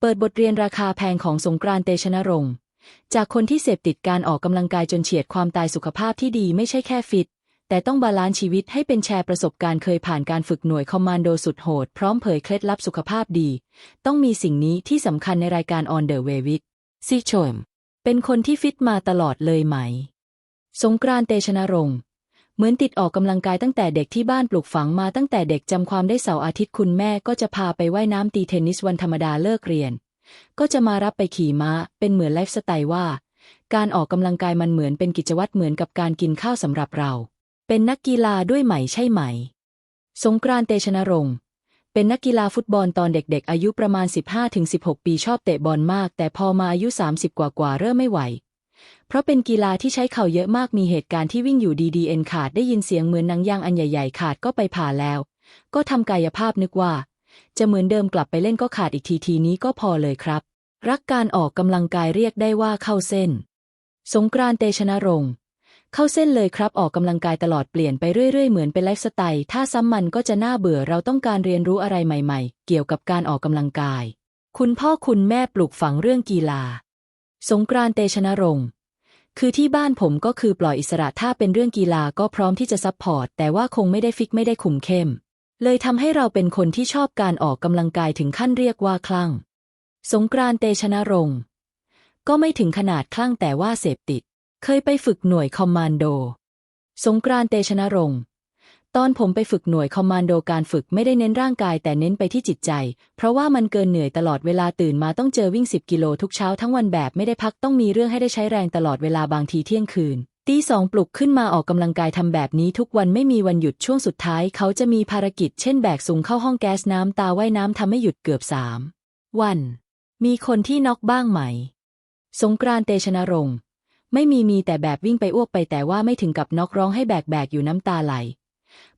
เปิดบทเรียนราคาแพงของสงกรานต์เตชนรงค์ จากคนที่เสพติดการออกกำลังกายจนเฉียดความตายสุขภาพที่ดีไม่ใช่แค่ฟิต แต่ต้องบาลานซ์ชีวิตให้เป็นแชร์ประสบการณ์เคยผ่านการฝึกหน่วยคอมมานโดสุดโหด พร้อมเผยเคล็ดลับสุขภาพดี ต้องมีสิ่งนี้ที่สำคัญในรายการ On the Way with ซีชม เป็นคนที่ฟิตมาตลอดเลยไหม สงกรานต์เตชนรงค์ เหมือนติดออกกำลังกายตั้งแต่เด็กที่บ้านปลูกฝังมาตั้งแต่เด็กจำความได้เสาร์อาทิตย์คุณแม่ก็จะพาไปไว่ายน้ำตีเทนนิสวันธรรมดาเลิกเรียน ก็จะมารับไปขี่ม้า เป็นเหมือนไลฟ์สไตล์ว่า การออกกำลังกายมันเหมือนเป็นกิจวัตรเหมือนกับการกินข้าวสำหรับเรา เป็นนักกีฬาด้วยไหมใช่ไหม สงกรานต์เตชนรงค์เป็นนักกีฬาฟุตบอลตอนเด็กๆ อายุประมาณ 15-16 ปีชอบเตะบอลมาก แต่พอมาอายุ 30 กว่าๆเริ่มไม่ไหว เพราะเป็นกีฬาที่ใช้เข่าเยอะมากมีเหตุการณ์ที่วิ่งอยู่ดีๆเอ็นขาดได้ยินเสียงเหมือนหนังยางอันใหญ่ ๆ ขาดก็ไปผ่าแล้ว ก็ทำกายภาพนึกว่า จะเหมือนเดิมกลับไปเล่นก็ขาดอีกทีทีนี้ก็พอเลยครับ รักการออกกำลังกายเรียกได้ว่าเข้าเส้น สงกรานเตชนรงค์เข้าเส้นเลยครับออกกำลังกายตลอดเปลี่ยนไปเรื่อยๆเหมือนเป็นไลฟ์สไตล์ถ้าซ้ำมันก็จะน่าเบื่อเราต้องการเรียนรู้อะไรใหม่ ๆ เกี่ยวกับการออกกำลังกาย คุณพ่อคุณแม่ปลูกฝังเรื่องกีฬา สงกรานต์เตชนรงค์คือที่บ้านผมก็คือปล่อยอิสระถ้าเป็นเรื่องกีฬาก็พร้อมที่จะซัพพอร์ต แต่ว่าคงไม่ได้ฟิกไม่ได้คุมเข้ม เลยทำให้เราเป็นคนที่ชอบการออกกำลังกายถึงขั้นเรียกว่าคลั่ง สงกรานต์เตชนรงค์ก็ไม่ถึงขนาดคลั่งแต่ว่าเสพติด เคยไปฝึกหน่วยคอมมานโด สงกรานต์เตชนรงค์ ตอนผมไปฝึกหน่วยคอมมานโดการฝึกไม่ได้เน้นร่างกายแต่เน้นไปที่จิตใจ เพราะว่ามันเกินเหนื่อยตลอดเวลาตื่นมาต้องเจอวิ่ง 10 กิโลทุกเช้าทั้งวันแบบไม่ได้พักต้องมีเรื่องให้ได้ใช้แรงตลอดเวลาบางทีเที่ยงคืนตีสองปลุกขึ้นมาออกกำลังกายทำแบบนี้ทุกวันไม่มีวันหยุดช่วงสุดท้าย เขาจะมีภารกิจเช่นแบกสูงเข้าห้องแก๊สน้ำตาว่ายน้ำทำไม่หยุดเกือบสามวัน มีคนที่น็อกบ้างไหม สงกรานต์เตชนรงค์ไม่มีมีแต่แบบวิ่งไปอ้วกไปแต่ว่าไม่ถึงกับน็อกร้องให้แบกแบกอยู่น้ำตาไหล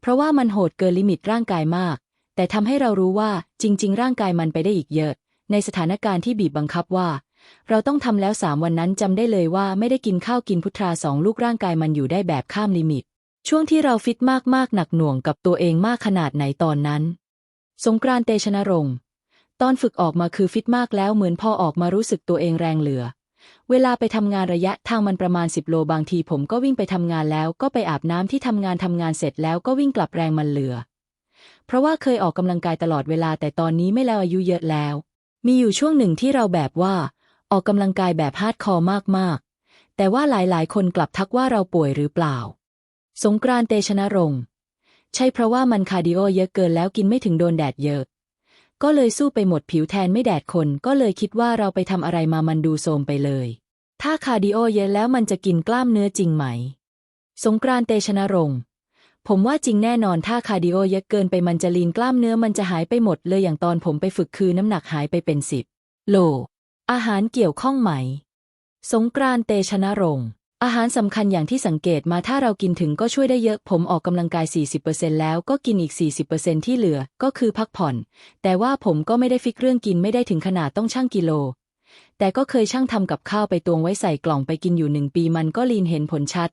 เพราะว่ามันโหดเกินลิมิตร่างกายมาก แต่ทำให้เรารู้ว่าจริง ๆ ร่างกายมันไปได้อีกเยอะ ในสถานการณ์ที่บีบบังคับว่า เราต้องทำแล้วสามวันนั้นจำได้เลยว่าไม่ได้กินข้าวกินพุทราสองลูกร่างกายมันอยู่ได้แบบข้ามลิมิต ช่วงที่เราฟิตมากๆหนักหน่วงกับตัวเองมากขนาดไหนตอนนั้น สงกรานต์เตชนรงค์ตอนฝึกออกมาคือฟิตมากแล้วเหมือนพอออกมารู้สึกตัวเองแรงเหลือ เวลาไปทำงานระยะทางมันประมาณ 10 โลบางทีผมก็วิ่งไปทำงานแล้วก็ไปอาบน้ำที่ทำงานทำงานเสร็จแล้วก็วิ่งกลับแรงมันเหลือ เพราะว่าเคยออกกำลังกายตลอดเวลาแต่ตอนนี้ไม่แล้วอายุเยอะแล้ว มีอยู่ช่วงหนึ่งที่เราแบบว่า ออกกำลังกายแบบฮาร์ดคอร์มากๆ แต่ว่าหลายๆ คนกลับทักว่าเราป่วยหรือเปล่า สงกรานต์เตชนรงค์ใช่เพราะว่ามันคาร์ดิโอเยอะเกินแล้วกินไม่ถึงโดนแดดเยอะ ก็เลยสู้ไปหมดผิวแทนไม่แดดคนก็เลยคิดว่าเราไปทำอะไรมามันดูโทรมไปเลย ถ้าคาร์ดิโอเยอะแล้วมันจะกินกล้ามเนื้อจริงไหม สงกรานต์เตชนรงค์ผมว่าจริงแน่นอนถ้าคาร์ดิโอเยอะเกินไปมันจะลีนกล้ามเนื้อมันจะหายไปหมดเลยอย่างตอนผมไปฝึกคือน้ำหนักหายไปเป็นสิบโล อาหารเกี่ยวข้องไหม สงกรานต์เตชนรงค์ อาหารสำคัญอย่างที่สังเกตมาถ้าเรากินถึงก็ช่วยได้เยอะ ผมออกกำลังกาย 40%แล้วก็กินอีก 40%ที่เหลือก็คือพักผ่อน แต่ว่าผมก็ไม่ได้ฟิกเรื่องกินไม่ได้ถึงขนาดต้องชั่งกิโล แต่ก็เคยชั่งทำกับข้าวไปตวงไว้ใส่กล่องไปกินอยู่หนึ่งปีมันก็ลีนเห็นผลชัด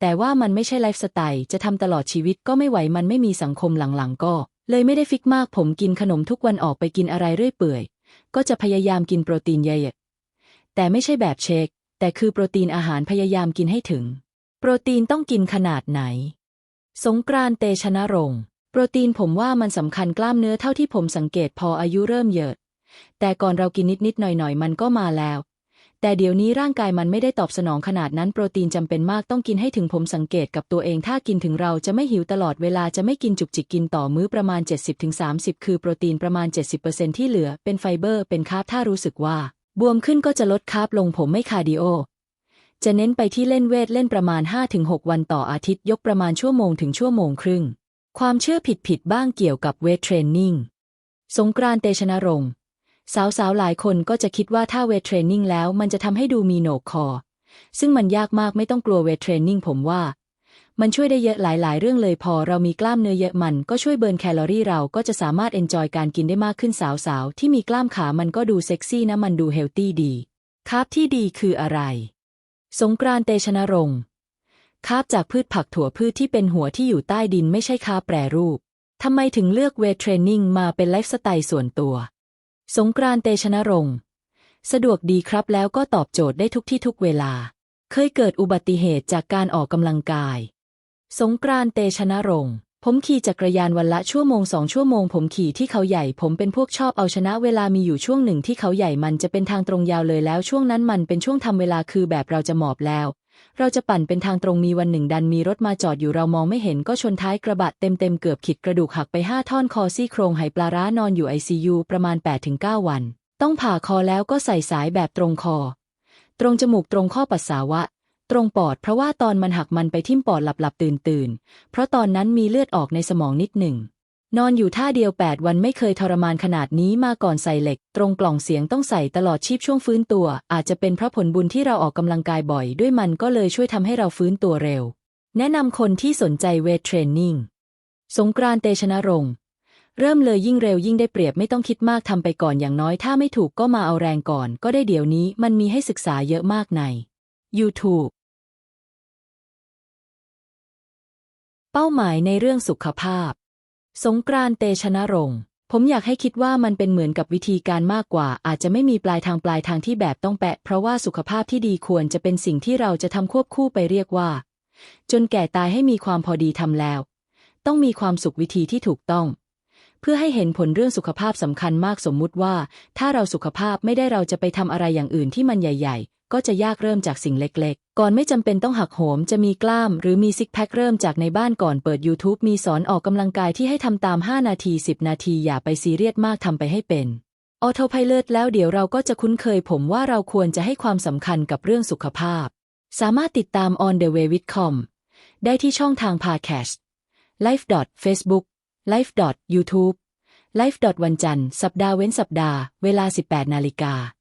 แต่ว่ามันไม่ใช่ไลฟ์สไตล์จะทำตลอดชีวิตก็ไม่ไหวมันไม่มีสังคมหลังๆ ก็ เลยไม่ได้ฟิกมาก ผมกินขนมทุกวันออกไปกินอะไรเรื่อยเปื่อย ก็จะพยายามกินโปรตีนเยอะแต่ไม่ใช่แบบเชค แต่คือโปรตีนอาหารพยายามกินให้ถึง โปรตีนต้องกินขนาดไหน สงกรานต์เตชนรงค์โปรตีนผมว่ามันสำคัญกล้ามเนื้อเท่าที่ผมสังเกตพออายุเริ่มเยอะ แต่ก่อนเรากินนิดๆหน่อยๆ มันก็มาแล้ว แต่เดี๋ยวนี้ร่างกายมันไม่ได้ตอบสนองขนาดนั้นโปรตีนจำเป็นมากต้องกินให้ถึงผมสังเกตกับตัวเองถ้ากินถึงเราจะไม่หิวตลอดเวลาจะไม่กินจุกจิกกินต่อมื้อประมาณ 70-30 คือโปรตีนประมาณ 70%ที่เหลือเป็นไฟเบอร์เป็นคาร์บถ้ารู้สึกว่า บวมขึ้นก็จะลดคาร์บลงผมไม่คาร์ดิโอ จะเน้นไปที่เล่นเวทเล่นประมาณ 5-6 วันต่ออาทิตย์ยกประมาณชั่วโมงถึงชั่วโมงครึ่ง ความเชื่อผิดๆบ้างเกี่ยวกับเวทเทรนนิ่ง สงกรานต์เตชนรงค์สาวๆหลายคนก็จะคิดว่าถ้าเวทเทรนนิ่งแล้วมันจะทำให้ดูมีโหนกคอ ซึ่งมันยากมากไม่ต้องกลัวเวทเทรนนิ่งผมว่า มันช่วยได้เยอะหลาย ๆ เรื่องเลยพอเรามีกล้ามเนื้อเยอะมันก็ช่วยเบิร์นแคลอรี่เราก็จะสามารถเอนจอยการกินได้มากขึ้นสาวๆ ที่มีกล้ามขามันก็ดูเซ็กซี่นะมันดูเฮลตี้ดีคาร์บที่ดีคืออะไร สงกรานต์เตชนรงค์คาร์บจากพืชผักถั่วพืชที่เป็นหัวที่อยู่ใต้ดินไม่ใช่คาร์บแปรรูปทำไมถึงเลือกเวทเทรนนิ่งมาเป็นไลฟ์สไตล์ส่วนตัว สงกรานต์เตชะนรงค์สะดวกดีครับแล้วก็ตอบโจทย์ได้ทุกที่ทุกเวลา เคยเกิดอุบัติเหตุจากการออกกำลังกาย สงกรานต์เตชะนรงค์ผมขี่จักรยานวันละชั่วโมงสองชั่วโมง ผมขี่ที่เขาใหญ่ ผมเป็นพวกชอบเอาชนะเวลามีอยู่ช่วงหนึ่งที่เขาใหญ่มันจะเป็นทางตรงยาวเลยแล้วช่วงนั้นมันเป็นช่วงทำเวลาคือแบบเราจะหมอบแล้ว เราจะปั่นเป็นทางตรงมีวันหนึ่งดันมีรถมาจอดอยู่เรามองไม่เห็นก็ชนท้ายกระบะเต็มเต็มเกือบขิดกระดูกหักไปห้าท่อนคอซี่โครงไหปลาร้านอนอยู่ไอซียูประมาณ 8-9 วัน ต้องผ่าคอแล้วก็ใส่สายแบบตรงคอ ตรงจมูกตรงข้อปัสสาวะ ตรงปอดเพราะว่าตอนมันหักมันไปทิ่มปอดหลับหลับตื่นตื่นๆ เพราะตอนนั้นมีเลือดออกในสมองนิดหนึ่ง นอนอยู่ท่าเดียว 8 วันไม่เคยทรมานขนาดนี้มาก่อนใส่เหล็ก ตรงกล่องเสียงต้องใส่ตลอดชีพช่วงฟื้นตัว อาจจะเป็นเพราะผลบุญที่เราออกกำลังกายบ่อย ด้วยมันก็เลยช่วยทำให้เราฟื้นตัวเร็ว แนะนำคนที่สนใจเวทเทรนนิ่งสงกรานต์เตชะนรงค์เริ่มเลยยิ่งเร็วยิ่งได้เปรียบไม่ต้องคิดมากทำไปก่อนอย่างน้อยถ้าไม่ถูกก็มาเอาแรงก่อน ก็ได้เดี๋ยวนี้มันมีให้ศึกษาเยอะมากใน YouTube เป้าหมายในเรื่องสุขภาพ สงกรานต์เตชะนรงค์ผมอยากให้คิดว่ามันเป็นเหมือนกับวิธีการมากกว่า อาจจะไม่มีปลายทางปลายทางที่แบบต้องแปะ เพราะว่าสุขภาพที่ดีควรจะเป็นสิ่งที่เราจะทำควบคู่ไปเรียกว่า จนแก่ตายให้มีความพอดีทำแล้ว ต้องมีความสุขวิธีที่ถูกต้อง เพื่อให้เห็นผลเรื่องสุขภาพสำคัญมากสมมุติว่า ถ้าเราสุขภาพไม่ได้เราจะไปทำอะไรอย่างอื่นที่มันใหญ่ ๆ ก็จะยากเริ่มจากสิ่งเล็กๆ ก่อนไม่จำเป็นต้องหักโหมจะมีกล้าม หรือมีซิกแพคเริ่มจากในบ้านก่อนเปิด YouTube มีสอนออกกำลังกายที่ให้ทำตาม 5 นาที 10 นาทีอย่าไปซีเรียสมากทำไปให้เป็นออโตไพเลตแล้วเดี๋ยวเราก็จะคุ้นเคยผมว่าเราควรจะให้ความสำคัญกับเรื่องสุขภาพ สามารถติดตาม On the way with com ได้ที่ช่องทาง Podcast Life Facebook Life YouTube Life วันจันทร์สัปดาห์เว้นสัปดาห์ เวลา 18 นาฬิกา